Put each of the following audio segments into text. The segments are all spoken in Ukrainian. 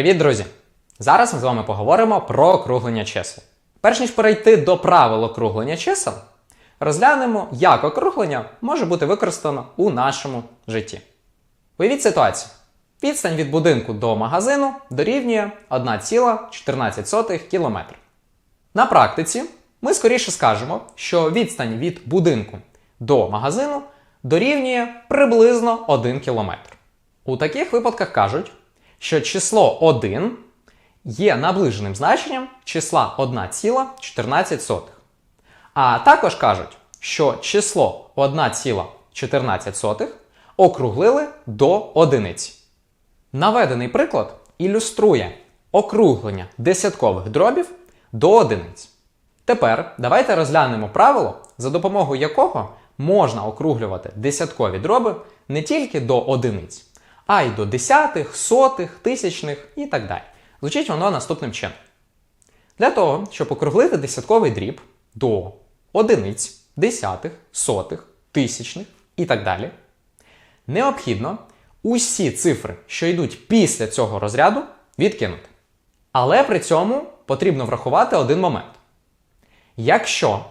Привіт, друзі! Зараз ми з вами поговоримо про округлення чисел. Перш ніж перейти до правил округлення чисел, розглянемо, як округлення може бути використано у нашому житті. Уявіть ситуацію. Відстань від будинку до магазину дорівнює 1,14 км. На практиці ми скоріше скажемо, що відстань від будинку до магазину дорівнює приблизно 1 км. У таких випадках кажуть, що число 1 є наближеним значенням числа 1,14. А також кажуть, що число 1,14 округлили до одиниці. Наведений приклад ілюструє округлення десяткових дробів до одиниць. Тепер давайте розглянемо правило, за допомогою якого можна округлювати десяткові дроби не тільки до одиниць, а й до десятих, сотих, тисячних і так далі. Звучить воно наступним чином. Для того, щоб округлити десятковий дріб до одиниць, десятих, сотих, тисячних і так далі, необхідно усі цифри, що йдуть після цього розряду, відкинути. Але при цьому потрібно врахувати один момент. Якщо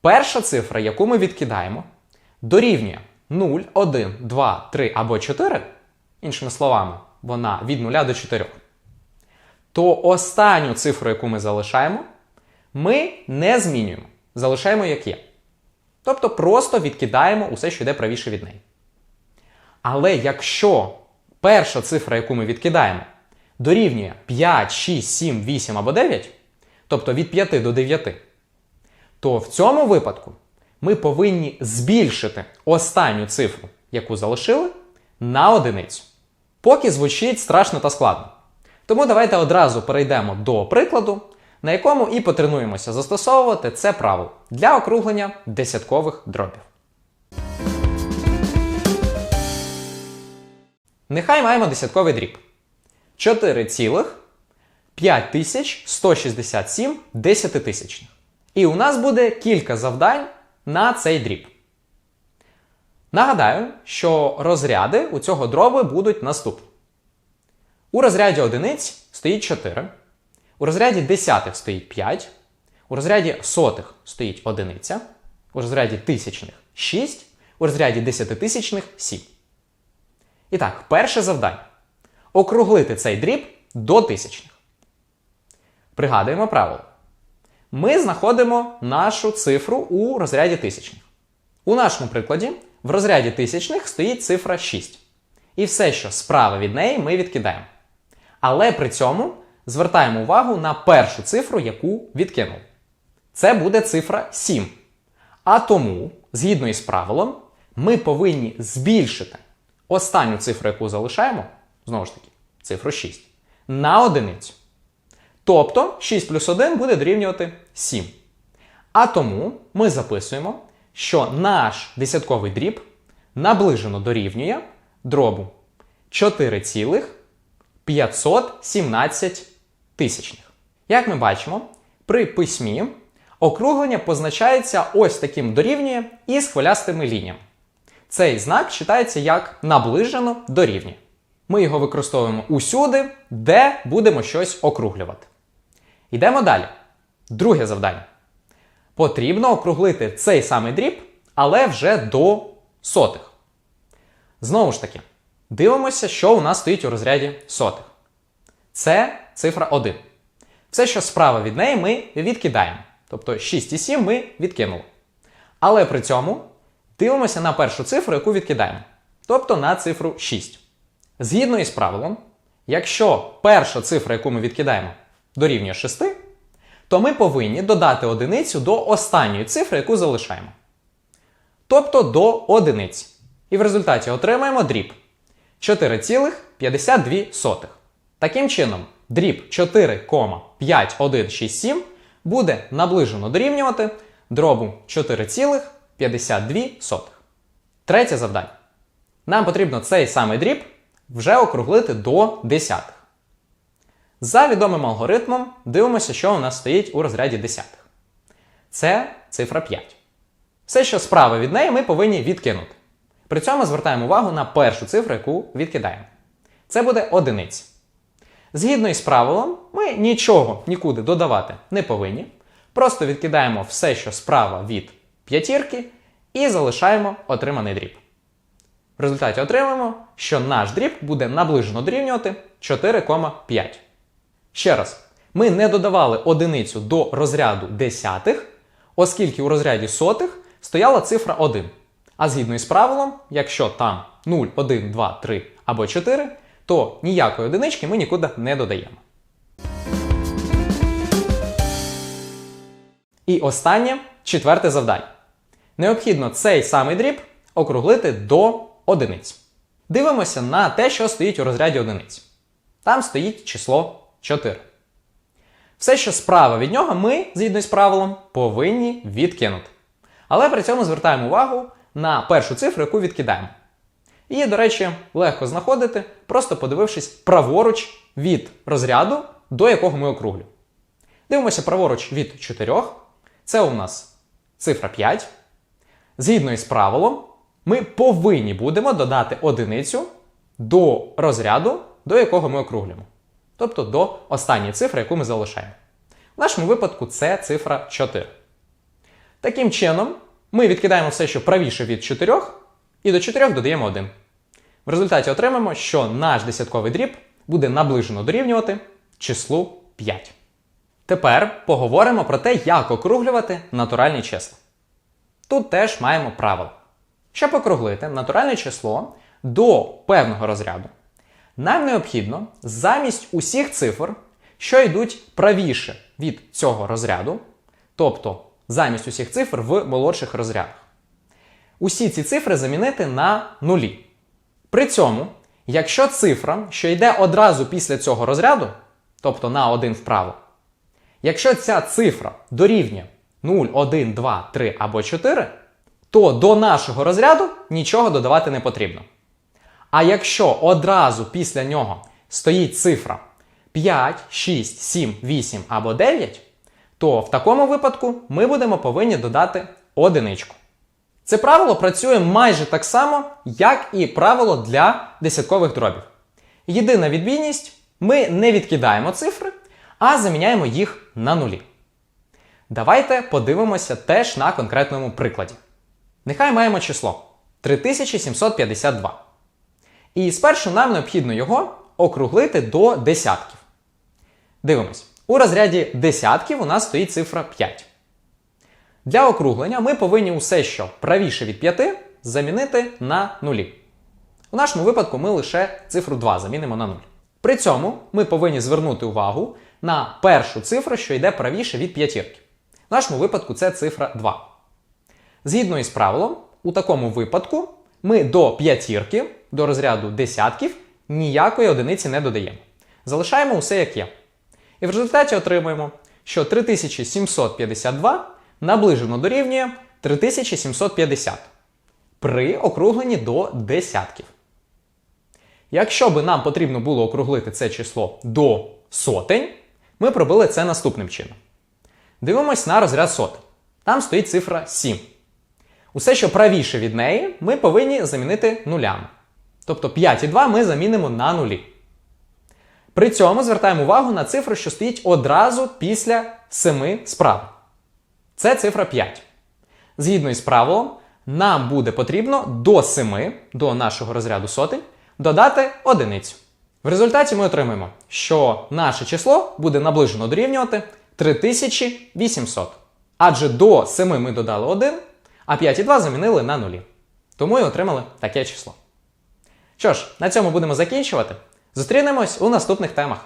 перша цифра, яку ми відкидаємо, дорівнює 0, 1, 2, 3 або 4, іншими словами, вона від 0 до 4, то останню цифру, яку ми залишаємо, ми не змінюємо. Залишаємо як є. Тобто просто відкидаємо усе, що йде правіше від неї. Але якщо перша цифра, яку ми відкидаємо, дорівнює 5, 6, 7, 8 або 9, тобто від 5 до 9, то в цьому випадку ми повинні збільшити останню цифру, яку залишили, на одиницю. Поки звучить страшно та складно. Тому давайте одразу перейдемо до прикладу, на якому і потренуємося застосовувати це правило для округлення десяткових дробів. Нехай маємо десятковий дріб. 4,5167 десятитисячних. І у нас буде кілька завдань на цей дріб. Нагадаю, що розряди у цього дроби будуть наступні. У розряді одиниць стоїть 4, у розряді десятих стоїть 5, у розряді сотих стоїть одиниця, у розряді тисячних 6, у розряді десятитисячних 7. І так, перше завдання округлити цей дріб до тисячних. Пригадуємо правило. Ми знаходимо нашу цифру у розряді тисячних. У нашому прикладі в розряді тисячних стоїть цифра 6. І все, що справа від неї, ми відкидаємо. Але при цьому звертаємо увагу на першу цифру, яку відкинули. Це буде цифра 7. А тому, згідно із правилом, ми повинні збільшити останню цифру, яку залишаємо, знову ж таки, цифру 6, на одиницю. Тобто 6 плюс 1 буде дорівнювати 7. А тому ми записуємо, що наш десятковий дріб наближено дорівнює дробу 4,517 тисячних. Як ми бачимо, при письмі округлення позначається ось таким дорівнює із хвилястими лініями. Цей знак читається як наближено дорівнює. Ми його використовуємо усюди, де будемо щось округлювати. Йдемо далі. Друге завдання. Потрібно округлити цей самий дріб, але вже до сотих. Знову ж таки, дивимося, що у нас стоїть у розряді сотих. Це цифра 1. Все, що справа від неї, ми відкидаємо. Тобто 6 і 7 ми відкинули. Але при цьому дивимося на першу цифру, яку відкидаємо. Тобто на цифру 6. Згідно із правилом, якщо перша цифра, яку ми відкидаємо, дорівнює 6, то ми повинні додати одиницю до останньої цифри, яку залишаємо. Тобто до одиниці. І в результаті отримаємо дріб 4,52. Таким чином, дріб 4,5167 буде наближено дорівнювати дробу 4,52. Третє завдання. Нам потрібно цей самий дріб вже округлити до десятих. За відомим алгоритмом дивимося, що у нас стоїть у розряді десятих. Це цифра 5. Все, що справа від неї, ми повинні відкинути. При цьому звертаємо увагу на першу цифру, яку відкидаємо. Це буде одиниця. Згідно із правилом, ми нічого нікуди додавати не повинні. Просто відкидаємо все, що справа від п'ятірки, і залишаємо отриманий дріб. В результаті отримаємо, що наш дріб буде наближено дорівнювати 4,5. Ще раз, ми не додавали одиницю до розряду десятих, оскільки у розряді сотих стояла цифра 1. А згідно із правилом, якщо там 0, 1, 2, 3 або 4, то ніякої одинички ми нікуди не додаємо. І останнє четверте завдання. Необхідно цей самий дріб округлити до одиниць. Дивимося на те, що стоїть у розряді одиниць. Там стоїть число 4. Все, що справа від нього, ми, згідно з правилом, повинні відкинути. Але при цьому звертаємо увагу на першу цифру, яку відкидаємо. Її, до речі, легко знаходити, просто подивившись праворуч від розряду, до якого ми округлюємо. Дивимося праворуч від 4. Це у нас цифра 5. Згідно із правилом, ми повинні будемо додати одиницю до розряду, до якого ми округлюємо. Тобто до останньої цифри, яку ми залишаємо. В нашому випадку це цифра 4. Таким чином, ми відкидаємо все, що правіше від 4, і до 4 додаємо 1. В результаті отримаємо, що наш десятковий дріб буде наближено дорівнювати числу 5. Тепер поговоримо про те, як округлювати натуральні числа. Тут теж маємо правило. Щоб округлити натуральне число до певного розряду, нам необхідно замість усіх цифр, що йдуть правіше від цього розряду, тобто замість усіх цифр в молодших розрядах, усі ці цифри замінити на нулі. При цьому, якщо цифра, що йде одразу після цього розряду, тобто на 1 вправо, якщо ця цифра дорівнює 0, 1, 2, 3 або 4, то до нашого розряду нічого додавати не потрібно. А якщо одразу після нього стоїть цифра 5, 6, 7, 8 або 9, то в такому випадку ми будемо повинні додати одиничку. Це правило працює майже так само, як і правило для десяткових дробів. Єдина відмінність ми не відкидаємо цифри, а заміняємо їх на нулі. Давайте подивимося теж на конкретному прикладі. Нехай маємо число 3752. І спершу нам необхідно його округлити до десятків. Дивимось. У розряді десятків у нас стоїть цифра 5. Для округлення ми повинні усе, що правіше від 5, замінити на нулі. У нашому випадку ми лише цифру 2 замінимо на 0. При цьому ми повинні звернути увагу на першу цифру, що йде правіше від п'ятірки. В нашому випадку це цифра 2. Згідно із правилом, у такому випадку ми до п'ятірки, до розряду десятків, ніякої одиниці не додаємо. Залишаємо усе як є. І в результаті отримуємо, що 3752 наближено дорівнює 3750 при округленні до десятків. Якщо би нам потрібно було округлити це число до сотень, ми пробили це наступним чином. Дивимось на розряд сотень. Там стоїть цифра 7. Усе, що правіше від неї, ми повинні замінити нулями. Тобто 5 і 2 ми замінимо на нулі. При цьому звертаємо увагу на цифру, що стоїть одразу після 7 справа. Це цифра 5. Згідно із правилом, нам буде потрібно до 7, до нашого розряду сотень, додати одиницю. В результаті ми отримаємо, що наше число буде наближено дорівнювати 3800. Адже до 7 ми додали 1, а 5 і 2 замінили на нулі. Тому і отримали таке число. Що ж, на цьому будемо закінчувати. Зустрінемось у наступних темах.